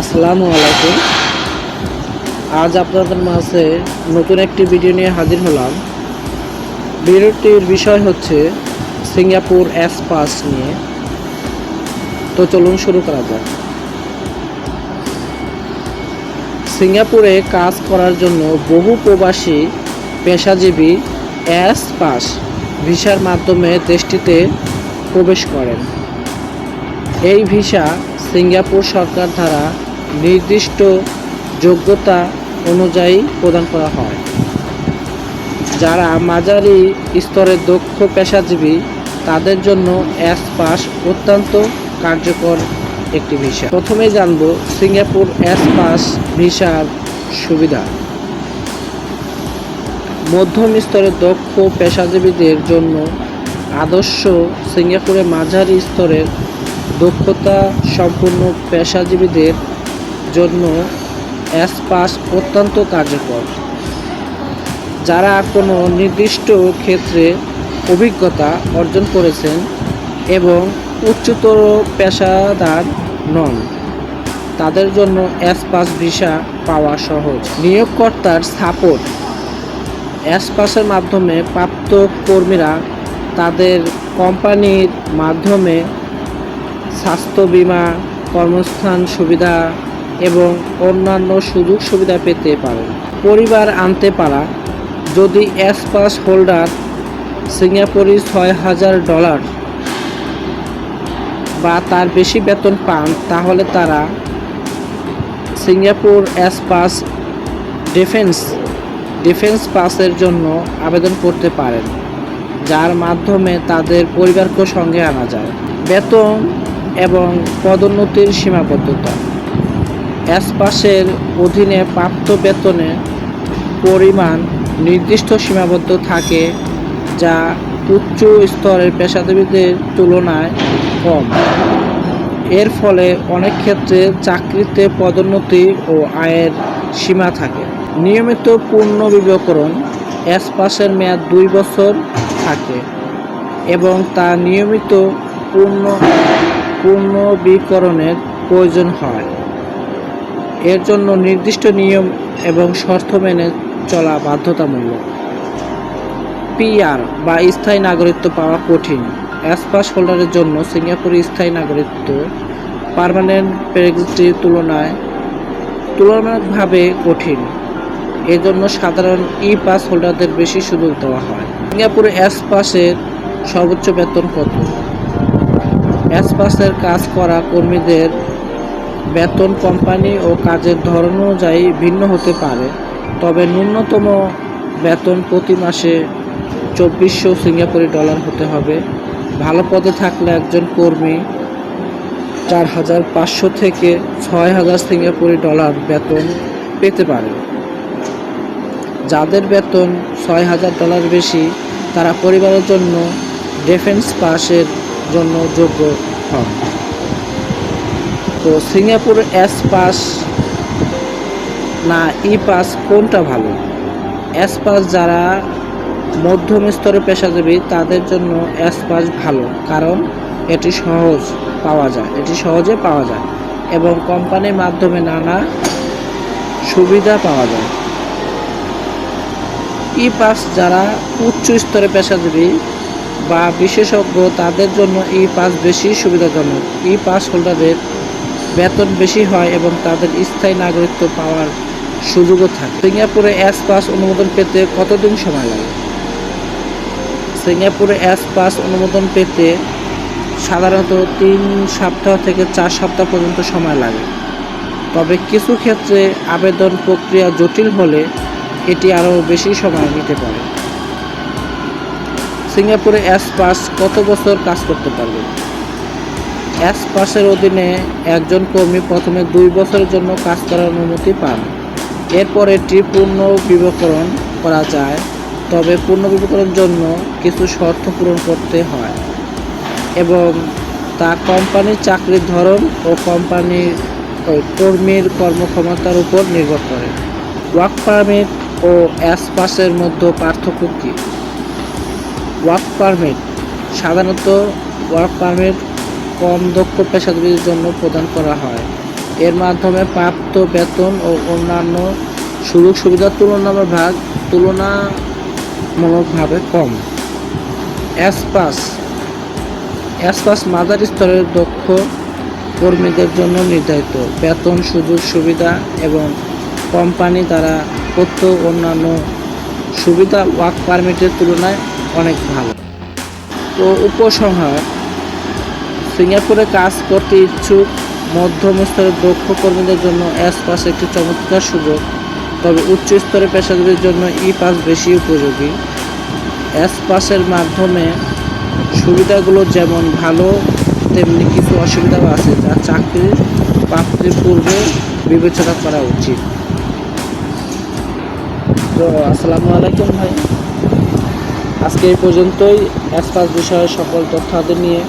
আসসালামু আলাইকুম। আজ আপনাদের মাঝে নতুন একটি ভিডিও নিয়ে হাজির হলাম। ভিডিওটির বিষয় হচ্ছে সিঙ্গাপুর এস পাস নিয়ে। তো চলুন শুরু করা যাক। সিঙ্গাপুরে কাজ করার জন্য বহু প্রবাসী পেশাজীবী এস পাস ভিসার মাধ্যমে দেশটিতে প্রবেশ করেন। এই ভিসা সিঙ্গাপুর সরকার দ্বারা নির্দিষ্ট যোগ্যতা অনুযায়ী প্রদান করা হয়। যারা মাঝারি স্তরের দক্ষ পেশাজীবী, তাদের জন্য এস পাস অত্যন্ত কার্যকর একটি ভিসা প্রথমে জানব সিঙ্গাপুর এস পাস ভিসার সুবিধা। মধ্যম স্তরের দক্ষ পেশাজীবীদের জন্য আদর্শ সিঙ্গাপুরে মাঝারি স্তরের দক্ষতা সম্পন্ন পেশাজীবীদের জন্য এস পাস অত্যন্ত কার্যকর। যারা কোনো নির্দিষ্ট ক্ষেত্রে অভিজ্ঞতা অর্জন করেছেন এবং উচ্চতর পেশাদার নন, তাদের জন্য এস পাস ভিসা পাওয়া সহজ। নিয়োগকর্তার সাপোর্ট। এস পাসের মাধ্যমে প্রাপ্ত কর্মীরা তাদের কোম্পানির মাধ্যমে স্বাস্থ্য বীমা, কর্মস্থান সুবিধা এবং অন্যান্য সুযোগ সুবিধা পেতে পারেন। পরিবার আনতে পারা, যদি এস পাস হোল্ডার সিঙ্গাপুরি ছয় হাজার ডলার বা তার বেশি বেতন পান, তাহলে তারা Singapore S pass defence defence পাসের জন্য আবেদন করতে পারেন, যার মাধ্যমে তাদের পরিবারকে সঙ্গে আনা যায়। বেতন এবং পদোন্নতির সীমাবদ্ধতা। এস পাসের অধীনে প্রাপ্ত বেতনে পরিমাণ নির্দিষ্ট সীমাবদ্ধ থাকে, যা উচ্চ স্তরের পেশাজীবীদের তুলনায় কম। এর ফলে অনেক ক্ষেত্রে চাকরিতে পদোন্নতি ও আয়ের সীমা থাকে। নিয়মিত পূর্ণ বিবেকরণ এস মেয়াদ দুই বছর থাকে এবং তা নিয়মিত পূর্ণ পূর্ণবীকরণের প্রয়োজন হয়। এর জন্য নির্দিষ্ট নিয়ম এবং শর্ত মেনে চলা বাধ্যতামূলক। পিআর বা স্থায়ী নাগরিকত্ব পাওয়া কঠিন। এস পাস হোল্ডারের জন্য সিঙ্গাপুরে স্থায়ী নাগরিকত্ব পার্মানেন্ট প্রেগনেন্সির তুলনায় তুলনামূলকভাবে কঠিন। এজন্য সাধারণ ই পাস হোল্ডারদের বেশি সুযোগ দেওয়া হয়। সিঙ্গাপুরে এস পাসের সর্বোচ্চ বেতন কত? এস পাসের কাজ করা কর্মীদের বেতন কোম্পানি ও কাজের ধরন অনুযায়ী ভিন্ন হতে পারে। তবে ন্যূনতম বেতন প্রতি মাসে চব্বিশশো সিঙ্গাপুরি ডলার হতে হবে। ভালো পদে থাকলে একজন কর্মী চার হাজার পাঁচশো থেকে ছয় হাজার সিঙ্গাপুরি ডলার বেতন পেতে পারে। যাদের বেতন ছয় হাজার ডলার বেশি, তারা পরিবারের জন্য ডিফেন্স পাসের জন্য যোগ্য হন। তো সিঙ্গাপুর এস পাস না ই পাস কোনটা ভালো? এস পাস যারা মধ্যম স্তরের পেশাজীবী, তাদের জন্য এস পাস ভালো, কারণ এটি সহজ পাওয়া যায়, এটি সহজে পাওয়া যায় এবং কোম্পানির মাধ্যমে নানা সুবিধা পাওয়া যায়। ই পাস যারা উচ্চ স্তরে পেশাজীবী বা বিশেষজ্ঞ, তাদের জন্য ই পাস বেশি সুবিধাজনক। ই পাস হোল্ডারের বেতন বেশি হয় এবং তাদের স্থায়ী নাগরিকত্ব পাওয়ার সুযোগও থাকে। সিঙ্গাপুরে এস পাস অনুমোদন পেতে কতদিন সময় লাগে? সিঙ্গাপুরে এস পাস অনুমোদন পেতে সাধারণত তিন সপ্তাহ থেকে চার সপ্তাহ পর্যন্ত সময় লাগে। তবে কিছু ক্ষেত্রে আবেদন প্রক্রিয়া জটিল হলে এটি আরও বেশি সময় নিতে পারে। সিঙ্গাপুরে এস পাস কত বছর কাজ করতে পারবে? এস পাসের অধীনে একজন কর্মী প্রথমে দুই বছরের জন্য কাজ করার অনুমতি পান। এরপর এটি পূর্ণ বিবেকরণ করা যায়, তবে পূর্ণ বিবেকরণের জন্য কিছু শর্ত পূরণ করতে হয় এবং তা কোম্পানির চাকরির ধরন ও কোম্পানির কর্মীর কর্মক্ষমতার উপর নির্ভর করে। ওয়ার্ক পারমিট ও এস পাসের মধ্যে পার্থক্য কী? ওয়ার্ক পারমিট সাধারণত ওয়ার্ক পারমিট কম দক্ষ পেশাজীবীদের জন্য প্রদান করা হয়। এর মাধ্যমে প্রাপ্ত বেতন ও অন্যান্য সুযোগ সুবিধার তুলনামূলক ভাগ তুলনামূলকভাবে কম। এস পাস এস পাস মাঝারি স্তরের দক্ষ কর্মীদের জন্য নির্ধারিত। বেতন সুযোগ সুবিধা এবং কোম্পানি দ্বারা প্রত্য অন্যান্য সুবিধা ওয়ার্ক পারমিটের তুলনায় অনেক ভালো। তো উপসংহার। সিঙ্গাপুরে কাজ করতে ইচ্ছুক মধ্যম স্তরের দক্ষ কর্মীদের জন্য এস পাস একটি চমৎকার সুযোগ। তবে উচ্চ স্তরের পেশাজীবীর জন্য ই পাস বেশি উপযোগী। এস পাসের মাধ্যমে সুবিধাগুলো যেমন ভালো, তেমনি কিছু অসুবিধাও আছে যা চাকরির প্রাপ্তির পূর্বে বিবেচনা করা উচিত। তো আসসালামু আলাইকুম ভাই। আজকে এই পর্যন্তই। এস পাস বিষয়ে সকল তথ্যাদি নিয়ে